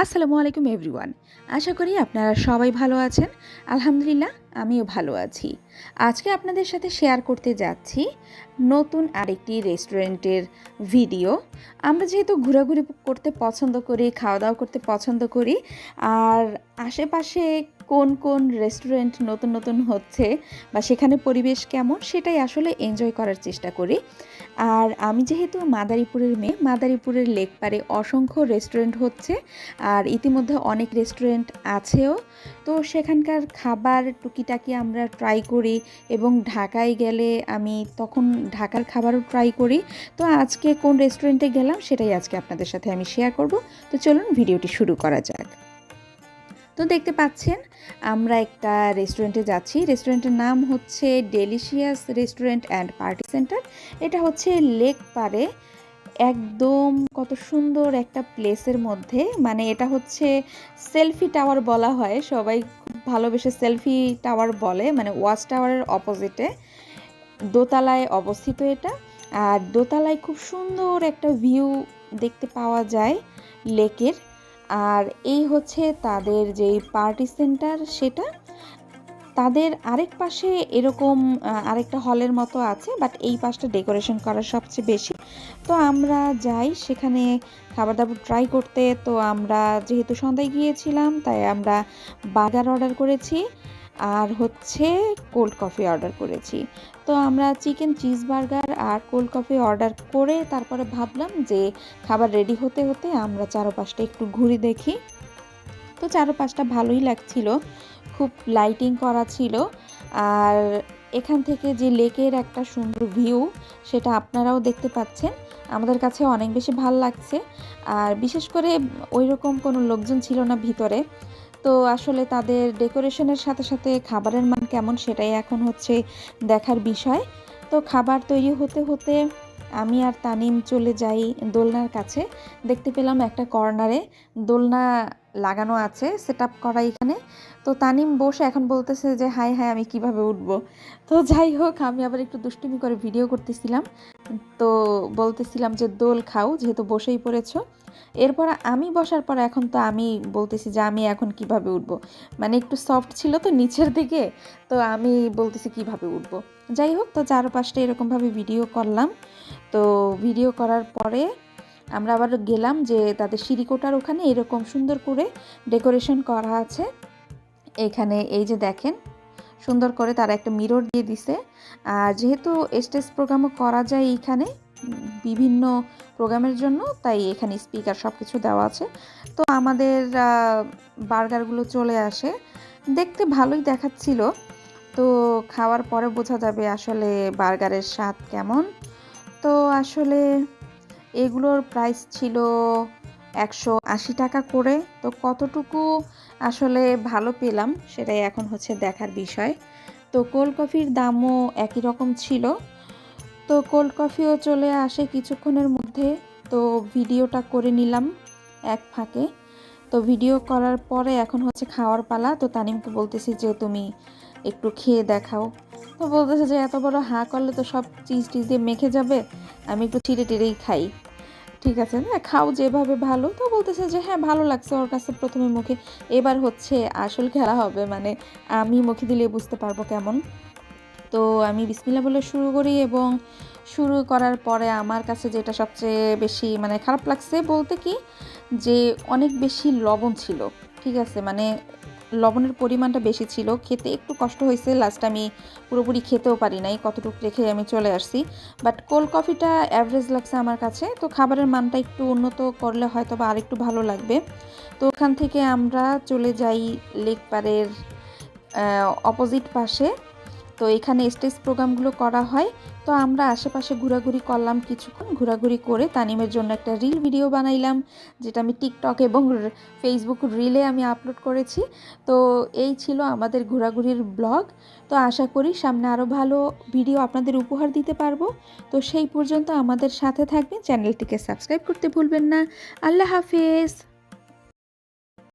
আসসালামু আলাইকুম এভরিওয়ান। আশা করি আপনারা সবাই ভালো আছেন। আলহামদুলিল্লাহ, আমিও ভালো আছি। আজকে আপনাদের সাথে শেয়ার করতে যাচ্ছি নতুন আরেকটি রেস্টুরেন্টের ভিডিও। আমরা যেহেতু ঘোরাঘুরি করতে পছন্দ করি খাওয়া দাওয়া করতে পছন্দ করি, আর আশেপাশে কোন কোন রেস্টুরেন্ট নতুন নতুন হচ্ছে বা সেখানে পরিবেশ কেমন সেটাই আসলে এনজয় করার চেষ্টা করি। আর আমি যেহেতু মাদারীপুরের মেয়ে, মাদারীপুরের লেক পারে অসংখ্য রেস্টুরেন্ট হচ্ছে আর ইতিমধ্যে অনেক রেস্টুরেন্ট আছেও। তো সেখানকার খাবার টুকিটাকি আমরা ট্রাই করি এবং ঢাকায় গেলে আমি তখন ঢাকার খাবারও ট্রাই করি। তো আজকে কোন রেস্টুরেন্টে গেলাম সেটাই আজকে আপনাদের সাথে আমি শেয়ার করব। তো চলুন ভিডিওটি শুরু করা যাক। তো দেখতে পাচ্ছেন, আমরা একটা রেস্টুরেন্টে যাচ্ছি। রেস্টুরেন্টের নাম হচ্ছে delicious restaurant and party centre এটা হচ্ছে লেক পারে একদম কত সুন্দর একটা প্লেসের মধ্যে। মানে এটা হচ্ছে সেলফি টাওয়ার বলা হয়। সবাই খুব ভালোবেসে সেলফি টাওয়ার বলে। মানে ওয়াচ টাওয়ারের অপোজিটে দোতলায় অবস্থিত এটা। আর দোতলায় খুব সুন্দর একটা ভিউ দেখতে পাওয়া যায় লেকের আর এই হচ্ছে তাদের যেই পার্টি সেন্টার সেটা। তাদের আরেক পাশে এরকম আরেকটা হলের মতো আছে, বাট এই পাশটা ডেকোরেশন করা সবচেয়ে বেশি। তো আমরা যাই সেখানে খাবার দাবার ট্রাই করতে। তো আমরা যেহেতু সন্ধ্যায় গিয়েছিলাম, তাই আমরা বার্গার অর্ডার করেছি। আর হচ্ছে কোল্ড কফি অর্ডার করেছি। তো আমরা চিকেন চিজ বার্গার আর কোল্ড কফি অর্ডার করে তারপরে ভাবলাম যে খাবার রেডি হতে হতে আমরা চারপাশটা একটু ঘুরে দেখি। তো চারপাশটা ভালোই লাগছিল, খুব লাইটিং করা ছিল। আর এখান থেকে যে লেকের একটা সুন্দর ভিউ সেটা আপনারাও দেখতে পাচ্ছেন। আমাদের কাছে অনেক বেশি ভালো লাগছে। আর বিশেষ করে ওই রকম কোনো লোকজন ছিল না ভিতরে। তো আসলে তাদের ডেকোরেশনের সাথে সাথে খাবারের মান কেমন সেটাই এখন হচ্ছে দেখার বিষয়। তো খাবার তৈরি হতে হতে আমি আর তানিম চলে যাই দোলনার কাছে। দেখতে পেলাম একটা কর্নারে দোলনা লাগানো আছে সেট করা এখানে। তো তানিম বসে এখন বলতেছে যে হাই হাই আমি কীভাবে উঠব? তো যাই হোক, আমি আবার একটু দুষ্টুমি করে ভিডিও করতেছিলাম। তো বলতেছিলাম যে, দোল খাও, যেহেতু বসেই পড়েছো। এরপর আমি বসার পর এখন তো আমি বলতেছি যে, আমি এখন কীভাবে উঠব? মানে একটু সফট ছিল তো নিচের দিকে, তো আমি বলতেছি কীভাবে উঠব? যাই হোক, তো চারপাশটা এরকমভাবে ভিডিও করলাম। তো ভিডিও করার পরে আমরা আবার গেলাম যে, তাদের সিঁড়িকোটার ওখানে এরকম সুন্দর করে ডেকোরেশন করা আছে। এখানে এই যে দেখেন, সুন্দর করে তারা একটা মিরর দিয়ে দিছে। আর যেহেতু স্টেজ প্রোগ্রামও করা যায় এইখানে, বিভিন্ন প্রোগ্রামের জন্য, তাই এখানে স্পিকার সব কিছু দেওয়া আছে। তো আমাদের বার্গারগুলো চলে আসে। দেখতে ভালোই দেখাচ্ছিল। তো খাওয়ার পরে বোঝা যাবে আসলে বার্গারের স্বাদ কেমন। তো আসলে এগুলোর প্রাইস ছিল একশো আশি টাকা করে। তো কতটুকু আসলে ভালো পেলাম সেটাই এখন হচ্ছে দেখার বিষয়। তো কোল্ড কফির দামও একই রকম ছিল। তো কোল্ড কফিও চলে আসে কিছুক্ষণের মধ্যে। তো ভিডিওটা করে নিলাম এক ফাঁকে। তো ভিডিও করার পরে এখন হচ্ছে খাওয়ার পালা। তো তানিমকে বলতেছি যে, তুমি একটু খেয়ে দেখাও। তো বলতেছে যে, এত বড় হাঁ করলে তো সব চিজ টিজ দিয়ে মেখে যাবে। আমি একটু ছিঁড়ে টিড়েই খাই। ঠিক আছে না খাও যেভাবে ভালো। তো বলতেছে যে হ্যাঁ ভালো লাগছে ওর কাছে প্রথমে মুখে। এবার হচ্ছে আসল খেলা হবে। মানে আমি মুখে দিলে বুঝতে পারব কেমন। তো আমি বিসমিল্লা বলে শুরু করি এবং শুরু করার পরে আমার কাছে যেটা সবচেয়ে বেশি মানে খারাপ লাগছে বলতে কি যে, অনেক বেশি লবণ ছিল। ঠিক আছে মানে লবণের পরিমাণটা বেশি ছিল। খেতে একটু কষ্ট হয়েছে। লাস্ট আমি পুরোপুরি খেতেও পারি নাই। কতটুকু রেখে আমি চলে আসছি। বাট কোল্ড কফিটা অ্যাভারেজ লাগছে আমার কাছে। তো খাবারের মানটা একটু উন্নত করলে হয়তো বা আরেকটু ভালো লাগবে। তো ওখান থেকে আমরা চলে যাই লেক পারের অপোজিট পাশে। তো এখানে স্টেজ প্রোগ্রামগুলো করা হয়। তো আমরা আশেপাশে ঘোরাঘুরি করলাম কিছুক্ষণ। ঘোরাঘুরি করে তানিমের জন্য একটা রিল ভিডিও বানাইলাম, যেটা আমি টিকটক এবং ফেসবুক রিলে আমি আপলোড করেছি। তো এই ছিল আমাদের ঘোরাঘুরির ব্লগ তো আশা করি সামনে আরও ভালো ভিডিও আপনাদের উপহার দিতে পারব। তো সেই পর্যন্ত আমাদের সাথে থাকবেন। চ্যানেলটিকে সাবস্ক্রাইব করতে ভুলবেন না। আল্লাহ হাফেজ।